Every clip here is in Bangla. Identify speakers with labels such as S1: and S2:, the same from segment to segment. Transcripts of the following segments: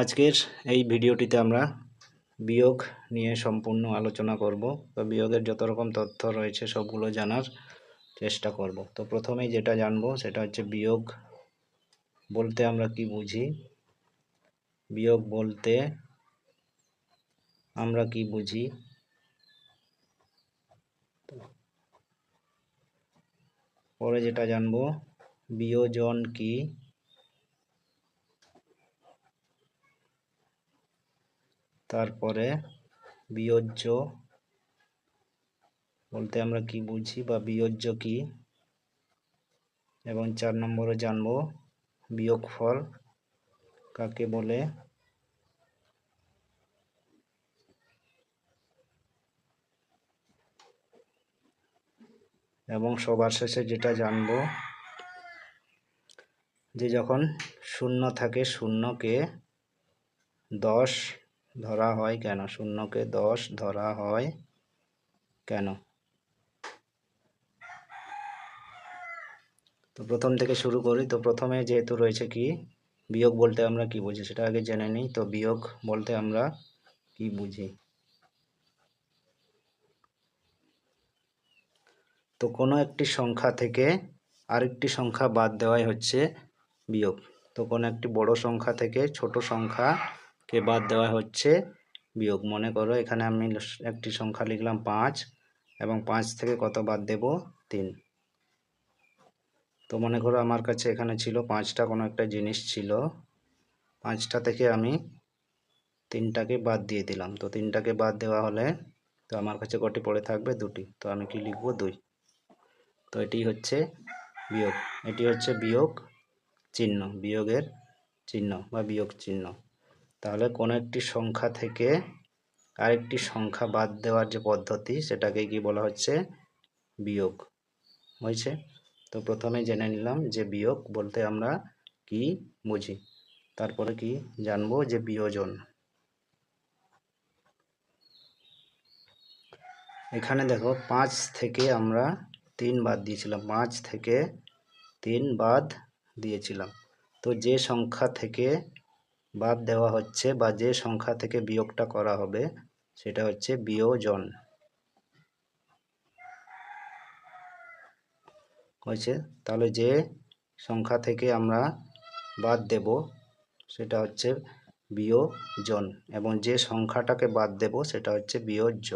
S1: আজকের এই ভিডিওটিতে আমরা বিয়োগ নিয়ে সম্পূর্ণ আলোচনা করব তো বিয়োগের যত রকম তথ্য রয়েছে সবগুলো জানার চেষ্টা করব তো প্রথমেই যেটা জানবো সেটা হচ্ছে বিয়োগ বলতে আমরা কি বুঝি বিয়োগ বলতে আমরা কি বুঝি পরে যেটা জানবো বিয়োজন কি তারপরে বিয়োজ্য বলতে আমরা কি বুঝি বা বিয়জ্য কি এবং চার নম্বরে জানব বিয়োগফল কাকে বলে এবং সবার শেষে যেটা জানব যে যখন শূন্য থাকে শূন্যকে দশ ধরা হয় কেন শূন্যকে দশ ধরা হয় কেন তো প্রথম থেকে শুরু করি তো প্রথমে যেহেতু রয়েছে কি বিয়োগ বলতে আমরা কি বুঝি সেটা আগে জেনে নিই তো বিয়োগ বলতে আমরা কি বুঝি তো কোনো একটি সংখ্যা থেকে আরেকটি সংখ্যা বাদ দেওয়াই হচ্ছে বিয়োগ তো কোনো একটি বড় সংখ্যা থেকে ছোট সংখ্যা কে বাদ দেওয়া হচ্ছে বিয়োগ মনে করো এখানে আমি একটি সংখ্যা লিখলাম পাঁচ এবং পাঁচ থেকে কত বাদ দেব তিন তো মনে করো আমার কাছে এখানে ছিল পাঁচটা কোনো একটা জিনিস ছিল পাঁচটা থেকে আমি তিনটাকে বাদ দিয়ে দিলাম তো তিনটাকে বাদ দেওয়া হলে তো আমার কাছে কটি পড়ে থাকবে দুটি তো আমি কি লিখব দুই তো এটি হচ্ছে বিয়োগ এটি হচ্ছে বিয়োগ চিহ্ন বিয়োগের চিহ্ন বা বিয়োগ চিহ্ন তাহলে কোনো একটি সংখ্যা থেকে আরেকটি সংখ্যা বাদ দেওয়ার যে পদ্ধতি সেটাকে কি বলা হচ্ছে বিয়োগ হয়েছে তো প্রথমে জেনে নিলাম যে বিয়োগ বলতে আমরা কি বুঝি তারপরে কি জানবো যে বিয়োজন এখানে দেখো পাঁচ থেকে আমরা তিন বাদ দিয়েছিলাম পাঁচ থেকে তিন বাদ দিয়েছিলাম তো যে সংখ্যা থেকে বাদ দেওয়া হচ্ছে বা যে সংখ্যা থেকে বিয়োগটা করা হবে সেটা হচ্ছে বিয়োজন হয়েছে তাহলে যে সংখ্যা থেকে আমরা বাদ দেব সেটা হচ্ছে বিয়োজন এবং যে সংখ্যাটাকে বাদ দেব সেটা হচ্ছে বিয়োজ্য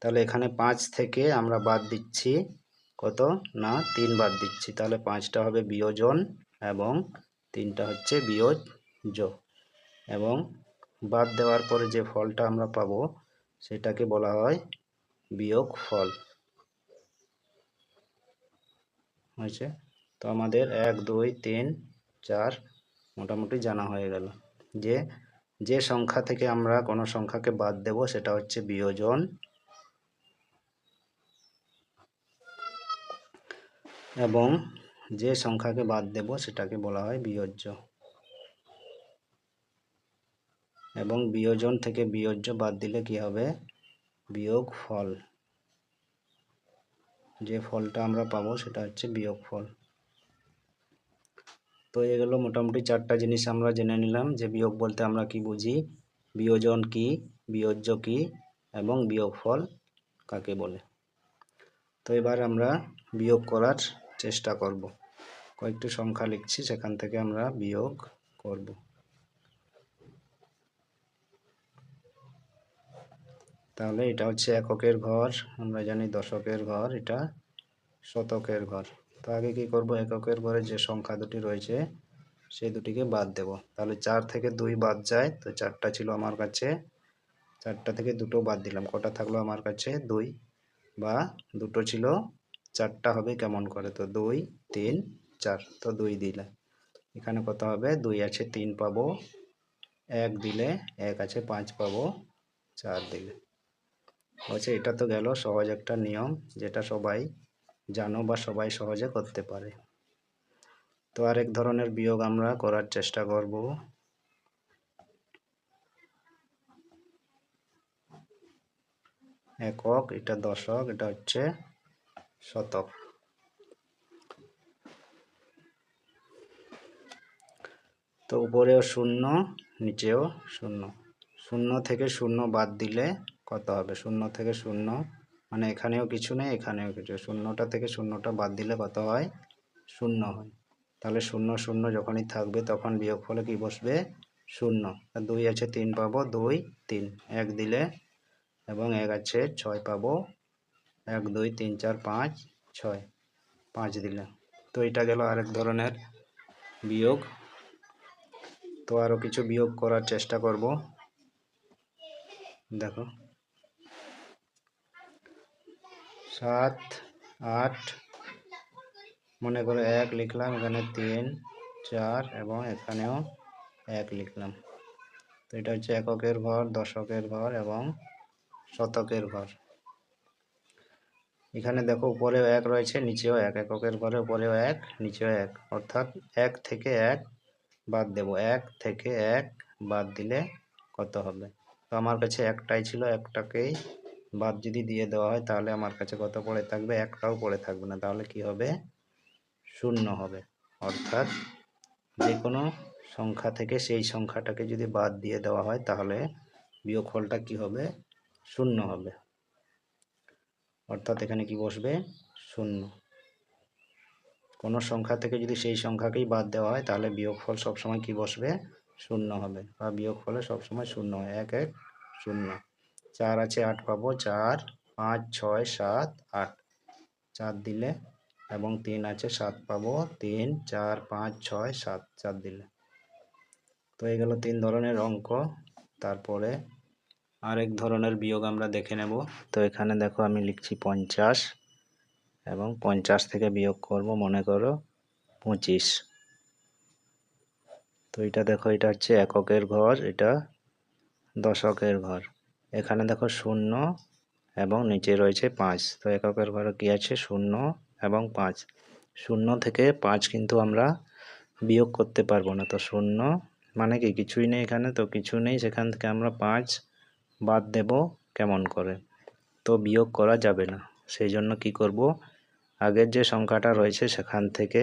S1: তাহলে এখানে পাঁচ থেকে আমরা বাদ দিচ্ছি কত না তিন বাদ দিচ্ছি তাহলে পাঁচটা হবে বিয়োজন এবং তিনটা হচ্ছে বিয়োজ য এবং বাদ দেওয়ার পরে যে ফলটা আমরা পাব সেটাকে বলা হয় বিয়োগ ফল হয়েছে তো আমাদের এক দুই তিন চার মোটামুটি জানা হয়ে গেল যে যে সংখ্যা থেকে আমরা কোনো সংখ্যাকে বাদ দেব সেটা হচ্ছে বিয়োজন এবং যে সংখ্যাকে বাদ দেব সেটাকে বলা হয় বিয়োজ্য এবং বিয়োজন থেকে বিয়োজ্য বাদ দিলে কি হবে বিয়োগ ফল যে ফলটা আমরা পাবো সেটা হচ্ছে বিয়োগ ফল তো এগুলো মোটামুটি চারটা জিনিস আমরা জেনে নিলাম যে বিয়োগ বলতে আমরা কি বুঝি বিয়োজন কি বিয়োজ্য কি এবং বিয়োগ ফল কাকে বলে তো এবার আমরা বিয়োগ করার চেষ্টা করব কয়েকটি সংখ্যা লিখছি সেখান থেকে আমরা বিয়োগ করব তাহলে এটা হচ্ছে এককের ঘর আমরা জানি দশকের ঘর এটা শতকের ঘর তো আগে কি করব এককের ঘরে যে সংখ্যা দুটি রয়েছে সেই দুটিকে বাদ দেব তাহলে চার থেকে দুই বাদ যায় তো চারটা ছিল আমার কাছে চারটা থেকে দুটো বাদ দিলাম কটা থাকলো আমার কাছে দুই বা দুটো ছিল চারটা হবে কেমন করে তো দুই তিন চার তো দুই দিলে এখানে কত হবে দুই আছে তিন পাবো এক দিলে এক আছে পাঁচ পাবো চার দিলে হচ্ছে এটা তো গেল সহজ একটা নিয়ম যেটা সবাই জানো বা সবাই সহজে করতে পারে তো আরেক ধরনের বিয়োগ আমরা করার চেষ্টা করব একক এটা দশক এটা হচ্ছে শতক তো উপরেও শূন্য নিচেও শূন্য শূন্য থেকে শূন্য বাদ দিলে কত হবে শূন্য থেকে শূন্য মানে এখানেও কিছু নেই এখানেও কিছু শূন্যটা থেকে শূন্যটা বাদ দিলে কত হয় শূন্য হয় তাহলে শূন্য শূন্য যখনই থাকবে তখন বিয়োগ ফলে কী বসবে শূন্য দুই আছে তিন পাবো দুই তিন এক দিলে এবং এক আছে ছয় পাবো এক দুই তিন চার পাঁচ ছয় পাঁচ দিলাম তো এটা গেল আরেক ধরনের বিয়োগ তো আরও কিছু বিয়োগ করার চেষ্টা করব দেখো সাত আট মনে করো এক লিখলাম এখানে তিন চার এবং এখানেও এক লিখলাম তো এটা হচ্ছে এককের ঘর দশকের ঘর এবং শতকের ঘর এখানে দেখো উপরেও এক রয়েছে নিচেও এক এককের ঘরে উপরেও এক নিচেও এক অর্থাৎ এক থেকে এক বাদ দেব এক থেকে এক বাদ দিলে কত হবে তো আমার কাছে একটাই ছিল একটাকেই বাদ যদি দিয়ে দেওয়া হয় তাহলে আমার কাছে কত পড়ে থাকবে একটাও পড়ে থাকবে না তাহলে কি হবে শূন্য হবে অর্থাৎ যে কোনো সংখ্যা থেকে সেই সংখ্যাটাকে যদি বাদ দিয়ে দেওয়া হয় তাহলে বিয়োগফলটা কি হবে শূন্য হবে অর্থাৎ এখানে কি বসবে শূন্য কোনো সংখ্যা থেকে যদি সেই সংখ্যাকেই বাদ দেওয়া হয় তাহলে বিয়োগফল সবসময় কি বসবে শূন্য হবে বা বিয়োগফলে সবসময় শূন্য হয় এক এক শূন্য চার আছে আট পাবো চার পাঁচ ছয় সাত আট চার দিলে এবং তিন আছে সাত পাবো তিন চার পাঁচ ছয় সাত চার দিলে তো এই গেল তিন ধরনের অঙ্ক তারপরে আরেক ধরনের বিয়োগ আমরা দেখে নেব তো এখানে দেখো আমি লিখছি পঞ্চাশ এবং পঞ্চাশ থেকে বিয়োগ করব মনে করো পঁচিশ তো এটা দেখো এটা হচ্ছে এককের ঘর এটা দশকের ঘর এখানে দেখো শূন্য এবং নিচে রয়েছে পাঁচ তো এককের ঘরে কী আছে শূন্য এবং পাঁচ শূন্য থেকে পাঁচ কিন্তু আমরা বিয়োগ করতে পারবো না তো শূন্য মানে কি কিছুই নেই এখানে তো কিছু নেই সেখান থেকে আমরা পাঁচ বাদ দেব কেমন করে তো বিয়োগ করা যাবে না সেই জন্য কি করব আগের যে সংখ্যাটা রয়েছে সেখান থেকে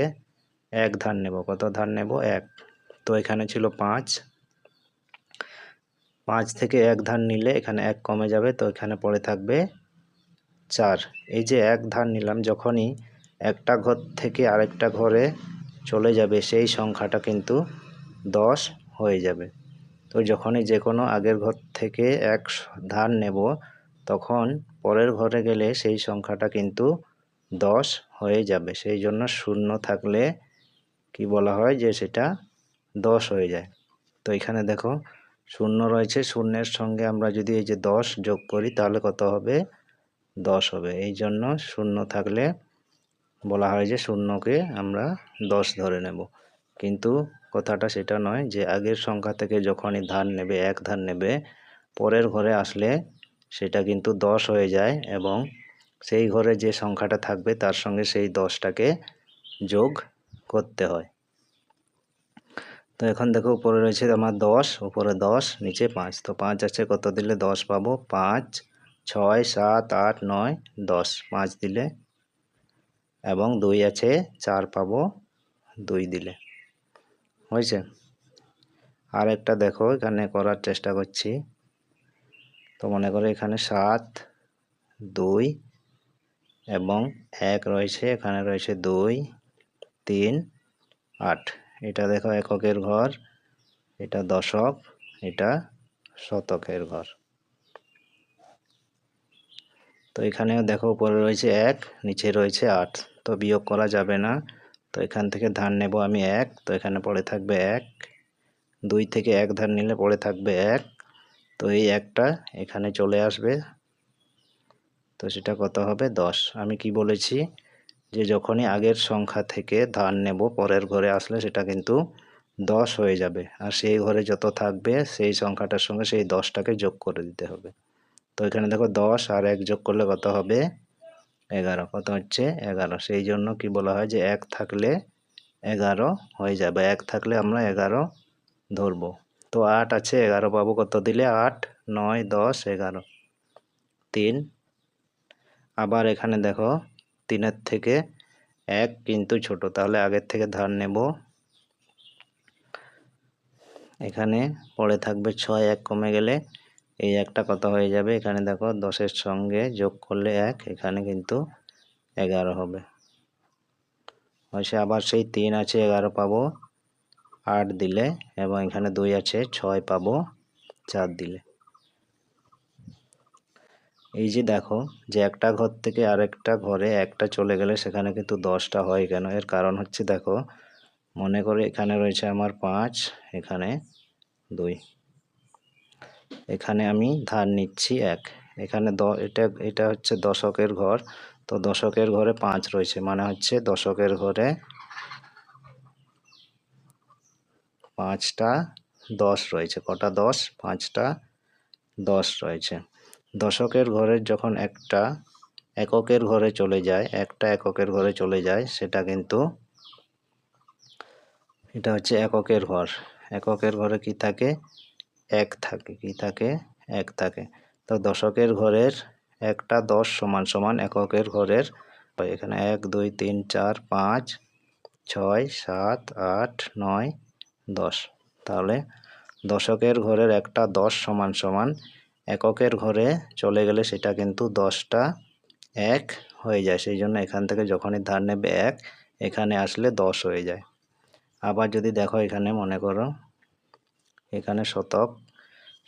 S1: এক ধার নেব কত ধার নেব এক তো এখানে ছিল পাঁচ পাঁচ থেকে এক ধার নিলে এখানে এক কমে যাবে তো এখানে পড়ে থাকবে চার এই যে এক ধার নিলাম যখনই একটা ঘর থেকে আরেকটা ঘরে চলে যাবে সেই সংখ্যাটা কিন্তু দশ হয়ে যাবে তো যখনই যে কোনো আগের ঘর থেকে এক ধান নেব তখন পরের ঘরে গেলে সেই সংখ্যাটা কিন্তু দশ হয়ে যাবে সেই জন্য শূন্য থাকলে কি বলা হয় যে সেটা দশ হয়ে যায় তো এখানে দেখো শূন্য রয়েছে শূন্যের সঙ্গে আমরা যদি এই যে দশ যোগ করি তাহলে কত হবে দশ হবে এই জন্য শূন্য থাকলে বলা হয় যে শূন্যকে আমরা দশ ধরে নেব কিন্তু কথাটা সেটা নয় যে আগের সংখ্যা থেকে যখনই ধান নেবে এক ধান নেবে পরের ঘরে আসলে সেটা কিন্তু দশ হয়ে যায় এবং সেই ঘরে যে সংখ্যাটা থাকবে তার সঙ্গে সেই দশটাকে যোগ করতে হয় তো এখন দেখো উপরে রয়েছে আমার দশ উপরে দশ নিচে পাঁচ তো পাঁচ আছে কত দিলে দশ পাবো পাঁচ ছয় সাত আট নয় দশ পাঁচ দিলে এবং দুই আছে চার পাবো দুই দিলে হয়েছে আর একটা দেখো এখানে করার চেষ্টা করছি তো মনে করো এখানে সাত দুই এবং এক রয়েছে এখানে রয়েছে দুই তিন আট এটা দেখো এককের ঘর এটা দশক এটা শতকের ঘর তো এখানেও দেখো উপরে রয়েছে এক নিচে রয়েছে আট তো বিয়োগ করা যাবে না তো এখান থেকে ধান নেব আমি এক তো এখানে পড়ে থাকবে এক দুই থেকে এক ধার নিলে পড়ে থাকবে এক তো এই একটা এখানে চলে আসবে তো সেটা কত হবে দশ আমি কি বলেছি যে যখনই আগের সংখ্যা থেকে ধান নেব পরের ঘরে আসলে সেটা কিন্তু দশ হয়ে যাবে আর সেই ঘরে যত থাকবে সেই সংখ্যাটার সঙ্গে সেই দশটাকে যোগ করে দিতে হবে তো এখানে দেখো দশ আর এক যোগ করলে কত হবে এগারো কত হচ্ছে এগারো সেই জন্য কি বলা হয় যে এক থাকলে এগারো হয়ে যাবে এক থাকলে আমরা এগারো ধরবো তো আট আছে এগারো পাবো কত দিলে আট নয় দশ এগারো তিন আবার এখানে দেখো তিনের থেকে এক কিন্তু ছোট তাহলে আগের থেকে ধার নেব এখানে পড়ে থাকবে ছয় এক কমে গেলে এই একটা কত হয়ে যাবে এখানে দেখো দশের সঙ্গে যোগ করলে এক এখানে কিন্তু এগারো হবে আবার সেই তিন আছে এগারো পাবো আট দিলে এবং এখানে দুই আছে ছয় পাবো চার দিলে এই যে দেখো যে একটা ঘর থেকে আরেকটা ঘরে একটা চলে গেলে সেখানে কিন্তু দশটা হয় কেন এর কারণ হচ্ছে দেখো মনে করে এখানে রয়েছে আমার পাঁচ এখানে দুই এখানে আমি ধার নিচ্ছি এক এখানে দ এটা এটা হচ্ছে দশকের ঘর তো দশকের ঘরে পাঁচ রয়েছে মানে হচ্ছে দশকের ঘরে পাঁচটা দশ রয়েছে কটা দশ পাঁচটা দশ রয়েছে দশকের ঘরের যখন একটা এককের ঘরে চলে যায় একটা এককের ঘরে চলে যায় সেটা কিন্তু এটা হচ্ছে এককের ঘর এককের ঘরে কি থাকে এক থাকে কি থাকে এক থাকে তো দশকের ঘরের একটা দশ সমান সমান এককের ঘরের এখানে এক দুই তিন চার পাঁচ ছয় সাত আট নয় দশ তাহলে দশকের ঘরের একটা দশ সমান সমান এককের ঘরে চলে গেলে সেটা কিন্তু দশটা এক হয়ে যায় সেই জন্য এখান থেকে যখনই ধার নেবে এক এখানে আসলে দশ হয়ে যায় আবার যদি দেখো এখানে মনে করো এখানে শতক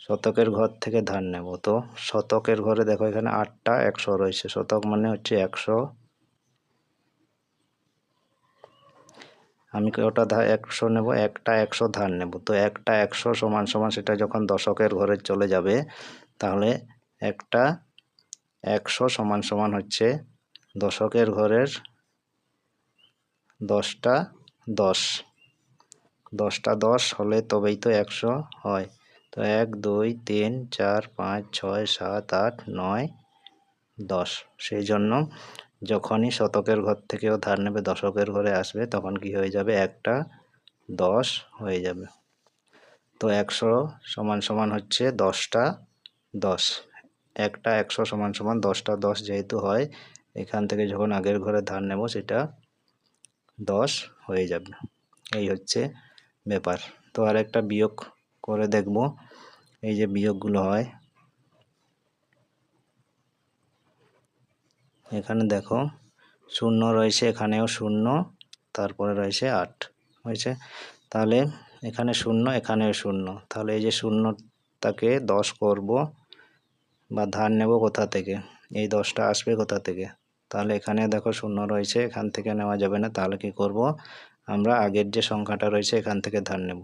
S1: শতকের ঘর থেকে ধার নেব তো শতকের ঘরে দেখো এখানে আটটা একশো রয়েছে শতক মানে হচ্ছে একশো আমি ওটা একশো নেব একটা একশো ধার নেব তো একটা একশো সমান সমান সেটা যখন দশকের ঘরে চলে যাবে তাহলে একটা একশো সমান সমান হচ্ছে দশকের ঘরের দশটা দশ দশটা দশ হলে তবেই তো একশো হয় তো এক দুই তিন চার পাঁচ ছয় সাত আট নয় দশ সেই জন্য যখনই শতকের ঘর থেকেও ধার নেবে দশকের ঘরে আসবে তখন কি হয়ে যাবে একটা দশ হয়ে যাবে তো একশো সমান সমান হচ্ছে দশটা দশ একটা একশো সমান সমান দশটা দশ যেহেতু হয় এখান থেকে যখন আগের ঘরে ধার নেব সেটা দশ হয়ে যাবে এই হচ্ছে ব্যাপার তো আর একটা বিয়োগ করে দেখব এই যে বিয়োগগুলো হয় এখানে দেখো শূন্য রয়েছে এখানেও শূন্য তারপরে রয়েছে আট হয়েছে তাহলে এখানে শূন্য এখানেও শূন্য তাহলে এই যে শূন্যটাকে দশ করব বা ধার নেব কোথা থেকে এই দশটা আসবে কোথা থেকে তাহলে এখানে দেখো শূন্য রয়েছে এখান থেকে নেওয়া যাবে না তাহলে কি করব আমরা আগের যে সংখ্যাটা রয়েছে এখান থেকে ধার নেব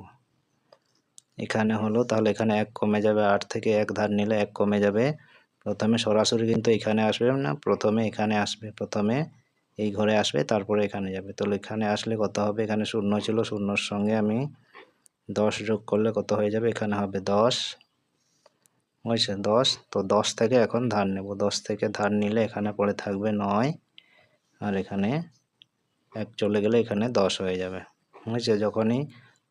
S1: এখানে হলো তাহলে এখানে এক কমে যাবে আট থেকে এক ধার নিলে এক কমে যাবে প্রথমে সরাসরি কিন্তু এখানে আসবে না প্রথমে এখানে আসবে প্রথমে এই ঘরে আসবে তারপরে এখানে যাবে তাহলে এখানে আসলে কত হবে এখানে শূন্য ছিল শূন্যর সঙ্গে আমি দশ যোগ করলে কত হয়ে যাবে এখানে হবে দশ বুঝছে দশ তো দশ থেকে এখন ধার নেব দশ থেকে ধার নিলে এখানে পড়ে থাকবে নয় আর এখানে এক চলে গেলে এখানে দশ হয়ে যাবে বুঝছে যখনই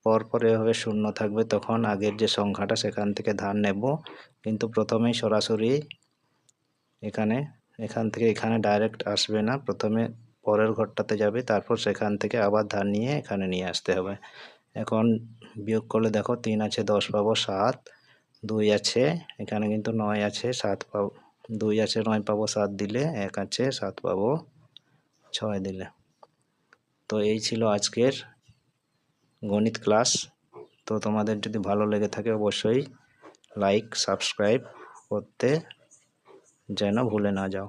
S1: পরপর এভাবে শূন্য থাকবে তখন আগের যে সংখ্যাটা সেখান থেকে ধার নেব কিন্তু প্রথমেই সরাসরি এখানে এখান থেকে এখানে ডাইরেক্ট আসবে না প্রথমে পরের ঘরটাতে যাবে তারপর সেখান থেকে আবার ধার নিয়ে এখানে নিয়ে আসতে হবে এখন বিয়োগ করলে দেখো তিন আছে দশ পাবো সাত দুই আছে এখানে কিন্তু নয় আছে সাত পাবো দুই আছে নয় পাবো সাত দিলে এক আছে সাত পাবো ছয় দিলে তো এই ছিল আজকের গণিত ক্লাস তো তোমাদের যদি ভালো লেগে থাকে অবশ্যই লাইক সাবস্ক্রাইব করতে যেন ভুলে না যাও